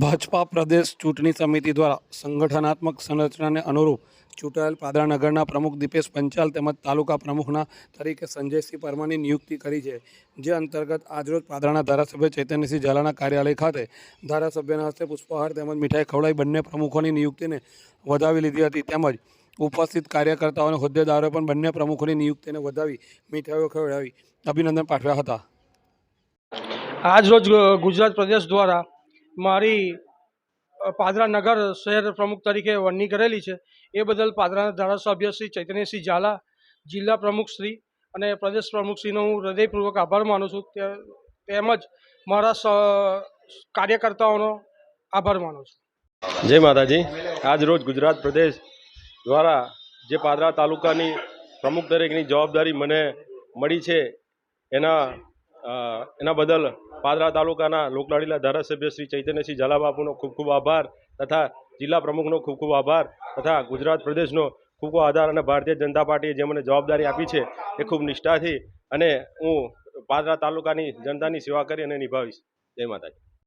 ભાજપા પ્રદેશ ચૂંટણી સમિતિ દ્વારા સંગઠનાત્મક સંરચનાને અનુરૂપ ચૂંટાયેલ પાદરા નગરના પ્રમુખ દીપેશ પંચાલ તેમજ તાલુકા પ્રમુખના તરીકે સંજયસિંહ પરમાની નિયુક્તિ કરી છે. જે અંતર્ગત આજરોજ પાદરાના ધારાસભ્ય ચૈતન્યસિંહ ઝાલાના કાર્યાલય ખાતે ધારાસભ્યના હસ્તે પુષ્પહાર તેમજ મીઠાઈ ખવડાવી બંને પ્રમુખોની નિયુક્તિને વધાવી લીધી હતી. તેમજ ઉપસ્થિત કાર્યકર્તાઓ અને હોદ્દેદારોએ પણ બંને પ્રમુખોની નિયુક્તિને વધાવી મીઠાઈઓ ખવડાવી અભિનંદન પાઠવ્યા હતા. આજરોજ ગુજરાત પ્રદેશ દ્વારા મારી પાદરા નગર શહેર પ્રમુખ તરીકે વરણી કરેલી છે. એ બદલ પાદરાના ધારાસભ્ય શ્રી ચૈતન્યસિંહ ઝાલા, જિલ્લા પ્રમુખશ્રી અને પ્રદેશ પ્રમુખશ્રીનો હું હૃદયપૂર્વક આભાર માનું છું. તેમજ મારા કાર્યકર્તાઓનો આભાર માનું છું. જય માતાજી. આજ રોજ ગુજરાત પ્રદેશ દ્વારા જે પાદરા તાલુકાની પ્રમુખ તરીકેની જવાબદારી મને મળી છે, એના એના બદલ પાદરા તાલુકાના લોકલાડીલા ધારાસભ્ય શ્રી ચૈતન્યસિંહ ઝાલાબાપુનો ખૂબ ખૂબ આભાર તથા જિલ્લા પ્રમુખનો ખૂબ ખૂબ આભાર તથા ગુજરાત પ્રદેશનો ખૂબ ખૂબ આધાર અને ભારતીય જનતા પાર્ટીએ જે મને જવાબદારી આપી છે એ ખૂબ નિષ્ઠાથી અને હું પાદરા તાલુકાની જનતાની સેવા કરી અને નિભાવીશ. જય માતાજી.